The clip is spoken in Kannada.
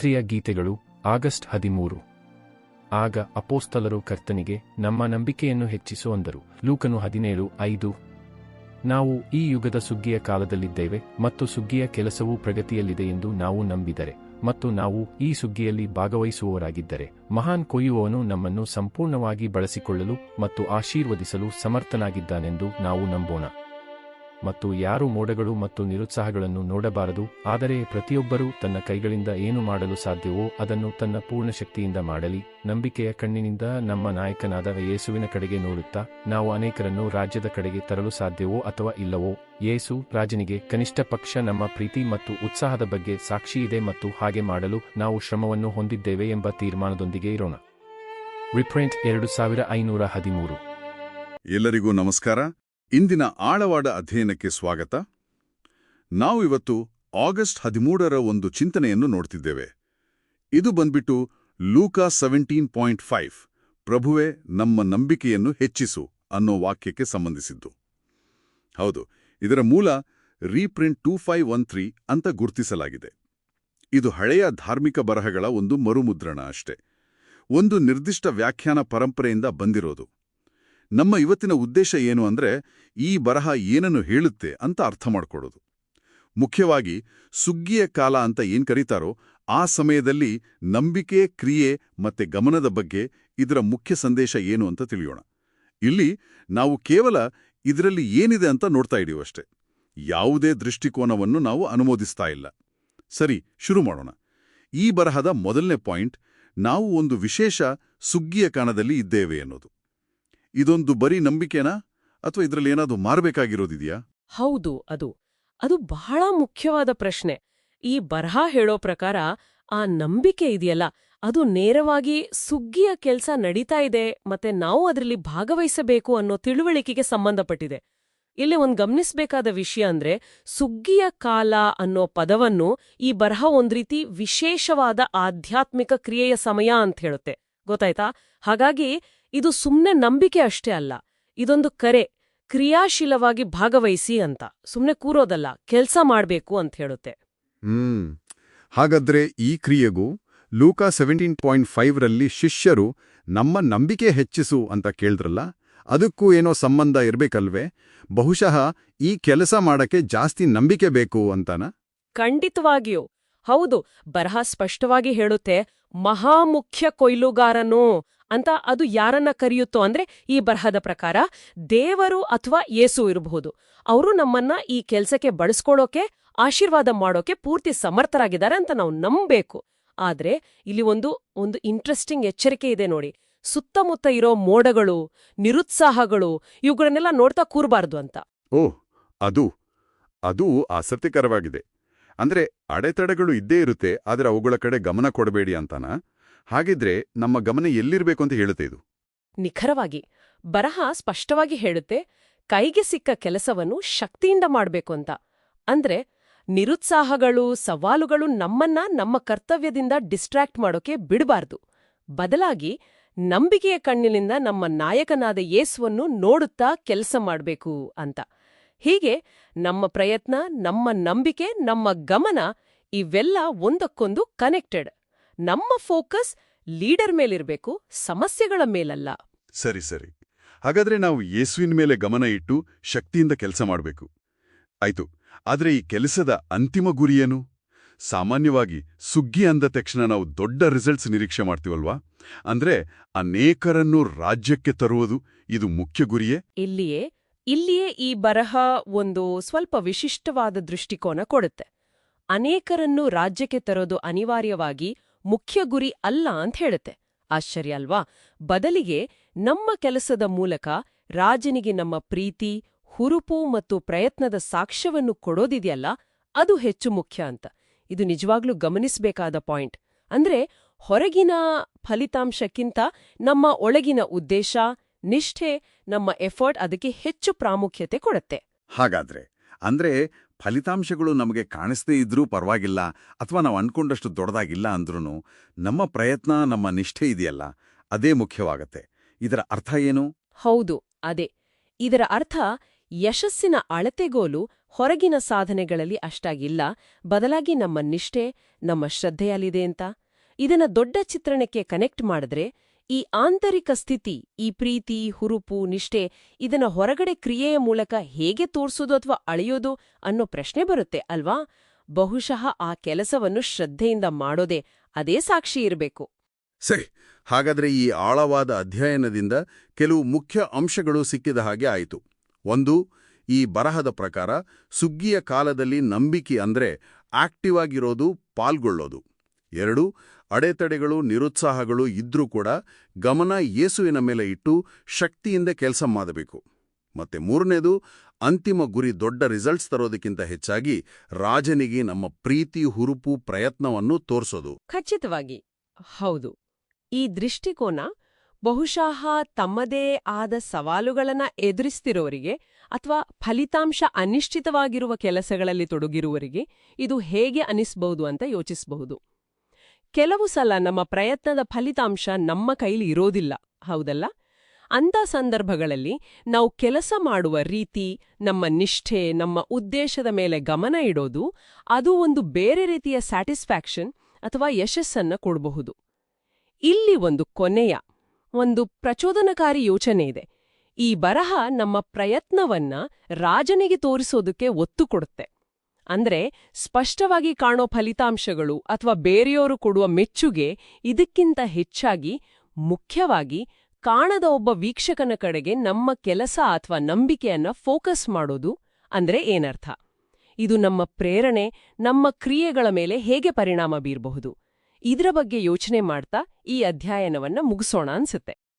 ರಾತ್ರಿಯ ಗೀತೆಗಳು, ಆಗಸ್ಟ್ ಹದಿಮೂರು. ಆಗ ಅಪೋಸ್ತಲರು ಕರ್ತನಿಗೆ, ನಮ್ಮ ನಂಬಿಕೆಯನ್ನು ಹೆಚ್ಚಿಸು ಅಂದರು. ಲೂಕನು ಹದಿನೇಳು, ಐದು. ನಾವು ಈ ಯುಗದ ಸುಗ್ಗಿಯ ಕಾಲದಲ್ಲಿದ್ದೇವೆ ಮತ್ತು ಸುಗ್ಗಿಯ ಕೆಲಸವೂ ಪ್ರಗತಿಯಲ್ಲಿದೆ ಎಂದು ನಾವು ನಂಬಿದರೆ ಮತ್ತು ನಾವು ಈ ಸುಗ್ಗಿಯಲ್ಲಿ ಭಾಗವಹಿಸುವವರಾಗಿದ್ದರೆ ಮಹಾನ್ ಕೊಯ್ಯುವವನು ನಮ್ಮನ್ನು ಸಂಪೂರ್ಣವಾಗಿ ಬಳಸಿಕೊಳ್ಳಲು ಮತ್ತು ಆಶೀರ್ವದಿಸಲು ಸಮರ್ಥನಾಗಿದ್ದಾನೆಂದು ನಾವು ನಂಬೋಣ. ಮತ್ತು ಯಾರು ಮೋಡಗಳು ಮತ್ತು ನಿರುತ್ಸಾಹಗಳನ್ನು ನೋಡಬಾರದು, ಆದರೆ ಪ್ರತಿಯೊಬ್ಬರೂ ತನ್ನ ಕೈಗಳಿಂದ ಏನು ಮಾಡಲು ಸಾಧ್ಯವೋ ಅದನ್ನು ತನ್ನ ಪೂರ್ಣ ಶಕ್ತಿಯಿಂದ ಮಾಡಲಿ. ನಂಬಿಕೆಯ ಕಣ್ಣಿನಿಂದ ನಮ್ಮ ನಾಯಕನಾದ ಯೇಸುವಿನ ಕಡೆಗೆ ನೋಡುತ್ತಾ, ನಾವು ಅನೇಕರನ್ನು ರಾಜ್ಯದ ಕಡೆಗೆ ತರಲು ಸಾಧ್ಯವೋ ಅಥವಾ ಇಲ್ಲವೋ? ಯೇಸು ರಾಜನಿಗೆ, ಕನಿಷ್ಠ ಪಕ್ಷ ನಮ್ಮ ಪ್ರೀತಿ ಮತ್ತು ಉತ್ಸಾಹದ ಬಗ್ಗೆ ಸಾಕ್ಷಿ ಇದೆ ಮತ್ತು ಹಾಗೆ ಮಾಡಲು ನಾವು ಶ್ರಮವನ್ನು ಹೊಂದಿದ್ದೇವೆ ಎಂಬ ತೀರ್ಮಾನದೊಂದಿಗೆ ಇರೋಣ. ರಿಪ್ರೆಂಟ್ ಎರಡು ಸಾವಿರ ಐನೂರ ಹದಿಮೂರು. ಎಲ್ಲರಿಗೂ ನಮಸ್ಕಾರ. ಇಂದಿನ ಆಳವಾದ ಅಧ್ಯಯನಕ್ಕೆ ಸ್ವಾಗತ. ನಾವು ಇವತ್ತು ಆಗಸ್ಟ್ ಹದಿಮೂರರ ಒಂದು ಚಿಂತನೆಯನ್ನು ನೋಡ್ತಿದ್ದೇವೆ. ಇದು ಬಂದ್ಬಿಟ್ಟು ಲೂಕಾ ಸೆವೆಂಟೀನ್ ಪಾಯಿಂಟ್ ಫೈವ್, ಪ್ರಭುವೆ, ನಮ್ಮ ನಂಬಿಕೆಯನ್ನು ಹೆಚ್ಚಿಸು ಅನ್ನೋ ವಾಕ್ಯಕ್ಕೆ ಸಂಬಂಧಿಸಿದ್ದು. ಹೌದು, ಇದರ ಮೂಲ reprint two five one three ಅಂತ ಗುರುತಿಸಲಾಗಿದೆ. ಇದು ಹಳೆಯ ಧಾರ್ಮಿಕ ಬರಹಗಳ ಒಂದು ಮರುಮುದ್ರಣ ಅಷ್ಟೆ. ಒಂದು ನಿರ್ದಿಷ್ಟ ವ್ಯಾಖ್ಯಾನ ಪರಂಪರೆಯಿಂದ ಬಂದಿರೋದು. ನಮ್ಮ ಇವತ್ತಿನ ಉದ್ದೇಶ ಏನು ಅಂದ್ರೆ ಈ ಬರಹ ಏನನ್ನು ಹೇಳುತ್ತೆ ಅಂತ ಅರ್ಥ ಮಾಡ್ಕೊಡೋದು. ಮುಖ್ಯವಾಗಿ ಸುಗ್ಗಿಯ ಕಾಲ ಅಂತ ಏನು ಕರೀತಾರೋ ಆ ಸಮಯದಲ್ಲಿ ನಂಬಿಕೆ, ಕ್ರಿಯೆ ಮತ್ತೆ ಗಮನದ ಬಗ್ಗೆ ಇದರ ಮುಖ್ಯ ಸಂದೇಶ ಏನು ಅಂತ ತಿಳಿಯೋಣ. ಇಲ್ಲಿ ನಾವು ಕೇವಲ ಇದರಲ್ಲಿ ಏನಿದೆ ಅಂತ ನೋಡ್ತಾ ಇದೀವಷ್ಟೇ ಯಾವುದೇ ದೃಷ್ಟಿಕೋನವನ್ನು ನಾವು ಅನುಮೋದಿಸ್ತಾ ಇಲ್ಲ. ಸರಿ, ಶುರು ಮಾಡೋಣ. ಈ ಬರಹದ ಮೊದಲನೇ ಪಾಯಿಂಟ್ ನಾವು ಒಂದು ವಿಶೇಷ ಸುಗ್ಗಿಯ ಕಾಣದಲ್ಲಿ ಇದ್ದೇವೆ ಅನ್ನೋದು. ಇದೊಂದು ಬರೀ ನಂಬಿಕೆನಾ? ಅಥವಾ ಇದರಲ್ಲಿ ಏನಾದರೂ ಮಾರಬೇಕಾಗಿರೋದಿದೆಯಾ? ಹೌದು, ಅದು. ಅದು ಬಹಳ ಮುಖ್ಯವಾದ ಪ್ರಶ್ನೆ. ಈ ಬರಹ ಹೇಳೋ ಪ್ರಕಾರ ಆ ನಂಬಿಕೆ ಇದೆಯಲ್ಲ, ಅದು ನೇರವಾಗಿ ಸುಗ್ಗಿಯ ಕೆಲ್ಸ ನಡೀತಾ ಇದೆ, ಮತ್ತೆ ನಾವು ಅದರಲ್ಲಿ ಭಾಗವಹಿಸಬೇಕು ಅನ್ನೋ ತಿಳುವಳಿಕೆಗೆ ಸಂಬಂಧಪಟ್ಟಿದೆ. ಇಲ್ಲಿ ಒಂದು ಗಮನಿಸಬೇಕಾದ ವಿಷಯ ಅಂದ್ರೆ, ಸುಗ್ಗಿಯ ಕಾಲ ಅನ್ನೋ ಪದವನ್ನು ಈ ಬರಹ ಒಂದ್ ರೀತಿ ವಿಶೇಷವಾದ ಆಧ್ಯಾತ್ಮಿಕ ಕ್ರಿಯೆಯ ಸಮಯ ಅಂತ ಹೇಳುತ್ತೆ. ಗೊತ್ತಾಯ್ತಾ? ಹಾಗಾಗಿ ಇದು ಸುಮ್ನೆ ನಂಬಿಕೆ ಅಷ್ಟೇ ಅಲ್ಲ ಇದೊಂದು ಕರೆ ಕ್ರಿಯಾಶೀಲವಾಗಿ ಭಾಗವಹಿಸಿ ಅಂತ. ಸುಮ್ನೆ ಕೂರೋದಲ್ಲ ಕೆಲಸ ಮಾಡಬೇಕು ಅಂತ ಹೇಳುತ್ತೆ. ಹ್ಮ್. ಹಾಗಾದ್ರೆ ಈ ಕ್ರಿಯೆಗೂ ಲೂಕಾ ಸೆವೆಂಟೀನ್ ಪಾಯಿಂಟ್ ಫೈವ್ರಲ್ಲಿ ಶಿಷ್ಯರು ನಮ್ಮ ನಂಬಿಕೆ ಹೆಚ್ಚಿಸು ಅಂತ ಕೇಳಿದ್ರಲ್ಲ ಅದಕ್ಕೂ ಏನೋ ಸಂಬಂಧ ಇರಬೇಕಲ್ವೇ? ಬಹುಶಃ ಈ ಕೆಲಸ ಮಾಡಕ್ಕೆ ಜಾಸ್ತಿ ನಂಬಿಕೆ ಬೇಕು ಅಂತಾನ? ಖಂಡಿತವಾಗಿಯೂ. ಹೌದು ಬರಹ ಸ್ಪಷ್ಟವಾಗಿ ಹೇಳುತ್ತೆ ಮಹಾಮುಖ್ಯ ಕೊಯ್ಲುಗಾರನು ಅಂತ ಅದು ಯಾರನ್ನ ಕರೆಯುತ್ತೋ ಅಂದ್ರೆ ಈ ಬರಹದ ಪ್ರಕಾರ ದೇವರು ಅಥವಾ ಯೇಸು ಇರಬಹುದು. ಅವರು ನಮ್ಮನ್ನ ಈ ಕೆಲ್ಸಕ್ಕೆ ಬಳಸ್ಕೊಳ್ಳೋಕೆ ಆಶೀರ್ವಾದ ಮಾಡೋಕೆ ಪೂರ್ತಿ ಸಮರ್ಥರಾಗಿದ್ದಾರೆ ಅಂತ ನಾವು ನಂಬಬೇಕು. ಆದ್ರೆ ಇಲ್ಲಿ ಒಂದು ಒಂದು ಇಂಟ್ರೆಸ್ಟಿಂಗ್ ಎಚ್ಚರಿಕೆ ಇದೆ ನೋಡಿ. ಸುತ್ತಮುತ್ತ ಇರೋ ಮೋಡಗಳು, ನಿರುತ್ಸಾಹಗಳು, ಇವುಗಳನ್ನೆಲ್ಲ ನೋಡ್ತಾ ಕೂರಬಾರ್ದು ಅಂತ. ಓ, ಅದು ಅದು ಆಸಕ್ತಿಕರವಾಗಿದೆ. ಅಂದ್ರೆ ಅಡೆತಡೆಗಳು ಇದ್ದೇ ಇರುತ್ತೆ, ಆದರೆ ಅವುಗಳ ಕಡೆ ಗಮನ ಕೊಡಬೇಡಿ ಅಂತಾನ? ಹಾಗಿದ್ರೆ ನಮ್ಮ ಗಮನ ಎಲ್ಲಿರ್ಬೇಕು ಅಂತ ಹೇಳುತ್ತೆ ಇದು? ನಿಖರವಾಗಿ, ಬರಹ ಸ್ಪಷ್ಟವಾಗಿ ಹೇಳುತ್ತೆ, ಕೈಗೆ ಸಿಕ್ಕ ಕೆಲಸವನ್ನು ಶಕ್ತಿಯಿಂದ ಮಾಡಬೇಕು ಅಂತ. ಅಂದ್ರೆ, ನಿರುತ್ಸಾಹಗಳು, ಸವಾಲುಗಳು ನಮ್ಮನ್ನ ನಮ್ಮ ಕರ್ತವ್ಯದಿಂದ ಡಿಸ್ಟ್ರಾಕ್ಟ್ ಮಾಡೋಕೆ ಬಿಡಬಾರ್ದು. ಬದಲಾಗಿ, ನಂಬಿಕೆಯ ಕಣ್ಣಿನಿಂದ ನಮ್ಮ ನಾಯಕನಾದ ಯೇಸುವನ್ನು ನೋಡುತ್ತಾ ಕೆಲಸ ಮಾಡಬೇಕು ಅಂತ. ಹೀಗೆ, ನಮ್ಮ ಪ್ರಯತ್ನ, ನಮ್ಮ ನಂಬಿಕೆ, ನಮ್ಮ ಗಮನ ಇವೆಲ್ಲ ಒಂದಕ್ಕೊಂದು ಕನೆಕ್ಟೆಡ್ ನಮ್ಮ ಫೋಕಸ್ ಲೀಡರ್ ಮೇಲಿರಬೇಕು ಸಮಸ್ಯೆಗಳ ಮೇಲಲ್ಲ. ಸರಿ ಸರಿ. ಹಾಗಾದ್ರೆ ನಾವು ಯೇಸುವಿನ ಮೇಲೆ ಗಮನ ಇಟ್ಟು ಶಕ್ತಿಯಿಂದ ಕೆಲಸ ಮಾಡಬೇಕು. ಆಯ್ತು ಆದರೆ ಈ ಕೆಲಸದ ಅಂತಿಮ ಗುರಿಯೇನು ಸಾಮಾನ್ಯವಾಗಿ ಸುಗ್ಗಿ ಅಂದ ತಕ್ಷಣ ನಾವು ದೊಡ್ಡ ರಿಸಲ್ಟ್ಸ್ ನಿರೀಕ್ಷೆ ಮಾಡ್ತೀವಲ್ವಾ? ಅಂದ್ರೆ ಅನೇಕರನ್ನು ರಾಜ್ಯಕ್ಕೆ ತರುವುದು ಇದು ಮುಖ್ಯ ಗುರಿಯೇ? ಇಲ್ಲಿಯೇ ಇಲ್ಲಿಯೇ ಈ ಬರಹ ಒಂದು ಸ್ವಲ್ಪ ವಿಶಿಷ್ಟವಾದ ದೃಷ್ಟಿಕೋನ ಕೊಡುತ್ತೆ. ಅನೇಕರನ್ನು ರಾಜ್ಯಕ್ಕೆ ತರೋದು ಅನಿವಾರ್ಯವಾಗಿ ಮುಖ್ಯ ಗುರಿ ಅಲ್ಲ ಅಂತ ಹೇಳುತ್ತೆ. ಆಶ್ಚರ್ಯ ಅಲ್ವಾ? ಬದಲಿಗೆ ನಮ್ಮ ಕೆಲಸದ ಮೂಲಕ ರಾಜನಿಗೆ ನಮ್ಮ ಪ್ರೀತಿ, ಹುರುಪು ಮತ್ತು ಪ್ರಯತ್ನದ ಸಾಕ್ಷ್ಯವನ್ನು ಕೊಡೋದಿದೆಯಲ್ಲ, ಅದು ಹೆಚ್ಚು ಮುಖ್ಯ ಅಂತ. ಇದು ನಿಜವಾಗ್ಲೂ ಗಮನಿಸಬೇಕಾದ ಪಾಯಿಂಟ್. ಅಂದ್ರೆ ಹೊರಗಿನ ಫಲಿತಾಂಶಕ್ಕಿಂತ ನಮ್ಮ ಒಳಗಿನ ಉದ್ದೇಶ, ನಿಷ್ಠೆ, ನಮ್ಮ ಎಫರ್ಟ್ ಅದಕ್ಕೆ ಹೆಚ್ಚು ಪ್ರಾಮುಖ್ಯತೆ ಕೊಡುತ್ತೆ. ಹಾಗಾದ್ರೆ, ಅಂದ್ರೆ ಫಲಿತಾಂಶಗಳು ನಮಗೆ ಕಾಣಿಸದೇ ಇದ್ರೂ ಪರವಾಗಿಲ್ಲ ಅಥವಾ ನಾವು ಅನ್ಕೊಂಡಷ್ಟು ದೊಡ್ಡದಾಗಿಲ್ಲ ಅಂದ್ರೂ ನಮ್ಮ ಪ್ರಯತ್ನ, ನಮ್ಮ ನಿಷ್ಠೆ ಇದೆಯಲ್ಲ, ಅದೇ ಮುಖ್ಯವಾಗತ್ತೆ. ಇದರ ಅರ್ಥ ಏನು? ಹೌದು, ಅದೇ. ಇದರ ಅರ್ಥ ಯಶಸ್ಸಿನ ಅಳತೆಗೋಲು ಹೊರಗಿನ ಸಾಧನೆಗಳಲ್ಲಿ ಅಷ್ಟಾಗಿಲ್ಲ, ಬದಲಾಗಿ ನಮ್ಮ ನಿಷ್ಠೆ, ನಮ್ಮ ಶ್ರದ್ಧೆಯಲ್ಲಿದೆ ಅಂತ. ಇದನ್ನ ದೊಡ್ಡ ಚಿತ್ರಣಕ್ಕೆ ಕನೆಕ್ಟ್ ಮಾಡಿದ್ರೆ ಈ ಆಂತರಿಕ ಸ್ಥಿತಿ, ಈ ಪ್ರೀತಿ, ಹುರುಪು, ನಿಷ್ಠೆ ಇದನ್ನ ಹೊರಗಡೆ ಕ್ರಿಯೆಯ ಮೂಲಕ ಹೇಗೆ ತೋರಿಸೋದು ಅಥವಾ ಅಳೆಯೋದು ಅನ್ನೋ ಪ್ರಶ್ನೆ ಬರುತ್ತೆ ಅಲ್ವಾ? ಬಹುಶಃ ಆ ಕೆಲಸವನ್ನು ಶ್ರದ್ಧೆಯಿಂದ ಮಾಡೋದೇ ಅದೇ ಸಾಕ್ಷಿ ಇರಬೇಕು. ಸರಿ, ಹಾಗಾದ್ರೆ ಈ ಆಳವಾದ ಅಧ್ಯಯನದಿಂದ ಕೆಲವು ಮುಖ್ಯ ಅಂಶಗಳು ಸಿಕ್ಕಿದ ಹಾಗೆ ಆಯಿತು. ಒಂದು, ಈ ಬರಹದ ಪ್ರಕಾರ ಸುಗ್ಗಿಯ ಕಾಲದಲ್ಲಿ ನಂಬಿಕೆ ಅಂದ್ರೆ ಆಕ್ಟಿವ್ ಆಗಿರೋದು, ಪಾಲ್ಗೊಳ್ಳೋದು. ಎರಡು, ಅಡೆತಡೆಗಳು, ನಿರುತ್ಸಾಹಗಳು ಇದ್ರೂ ಕೂಡ ಗಮನ ಯೇಸುವಿನ ಮೇಲೆ ಇಟ್ಟು ಶಕ್ತಿಯಿಂದ ಕೆಲಸ ಮಾಡಬೇಕು. ಮತ್ತೆ ಮೂರನೇದು, ಅಂತಿಮ ಗುರಿ ದೊಡ್ಡ ರಿಸಲ್ಟ್ಸ್ ತರೋದಕ್ಕಿಂತ ಹೆಚ್ಚಾಗಿ ರಾಜನಿಗೆ ನಮ್ಮ ಪ್ರೀತಿ, ಹುರುಪು, ಪ್ರಯತ್ನವನ್ನು ತೋರಿಸೋದು. ಖಚಿತವಾಗಿ, ಹೌದು. ಈ ದೃಷ್ಟಿಕೋನ ಬಹುಶಃ ತಮ್ಮದೇ ಆದ ಸವಾಲುಗಳನ್ನ ಎದುರಿಸ್ತಿರೋರಿಗೆ ಅಥವಾ ಫಲಿತಾಂಶ ಅನಿಶ್ಚಿತವಾಗಿರುವ ಕೆಲಸಗಳಲ್ಲಿ ತೊಡಗಿರುವವರಿಗೆ ಇದು ಹೇಗೆ ಅನಿಸ್ಬಹುದು ಅಂತ ಯೋಚಿಸಬಹುದು. ಕೆಲವು ಸಲ ನಮ್ಮ ಪ್ರಯತ್ನದ ಫಲಿತಾಂಶ ನಮ್ಮ ಕೈಲಿ ಇರೋದಿಲ್ಲ, ಹೌದಲ್ಲ? ಅಂಥ ಸಂದರ್ಭಗಳಲ್ಲಿ ನಾವು ಕೆಲಸ ಮಾಡುವ ರೀತಿ, ನಮ್ಮ ನಿಷ್ಠೆ, ನಮ್ಮ ಉದ್ದೇಶದ ಮೇಲೆ ಗಮನ ಇಡೋದು, ಅದು ಒಂದು ಬೇರೆ ರೀತಿಯ ಸ್ಯಾಟಿಸ್ಫ್ಯಾಕ್ಷನ್ ಅಥವಾ ಯಶಸ್ಸನ್ನ ಕೊಡಬಹುದು. ಇಲ್ಲಿ ಒಂದು ಕೊನೆಯ, ಒಂದು ಪ್ರಚೋದನಕಾರಿ ಯೋಚನೆ ಇದೆ. ಈ ಬರಹ ನಮ್ಮ ಪ್ರಯತ್ನವನ್ನ ರಾಜನಿಗೆ ತೋರಿಸೋದಕ್ಕೆ ಒತ್ತು ಕೊಡುತ್ತೆ. ಅಂದ್ರೆ ಸ್ಪಷ್ಟವಾಗಿ ಕಾಣೋ ಫಲಿತಾಂಶಗಳು ಅಥವಾ ಬೇರೆಯವರು ಕೊಡುವ ಮೆಚ್ಚುಗೆ ಇದಕ್ಕಿಂತ ಹೆಚ್ಚಾಗಿ ಮುಖ್ಯವಾಗಿ ಕಾಣದ ಒಬ್ಬ ವೀಕ್ಷಕನ ಕಡೆಗೆ ನಮ್ಮ ಕೆಲಸ ಅಥವಾ ನಂಬಿಕೆಯನ್ನ ಫೋಕಸ್ ಮಾಡೋದು ಅಂದ್ರೆ ಏನರ್ಥ? ಇದು ನಮ್ಮ ಪ್ರೇರಣೆ, ನಮ್ಮ ಕ್ರಿಯೆಗಳ ಮೇಲೆ ಹೇಗೆ ಪರಿಣಾಮ ಬೀರಬಹುದು? ಇದರ ಬಗ್ಗೆ ಯೋಚನೆ ಮಾಡ್ತಾ ಈ ಅಧ್ಯಯನವನ್ನ ಮುಗಿಸೋಣ ಅನ್ಸುತ್ತೆ.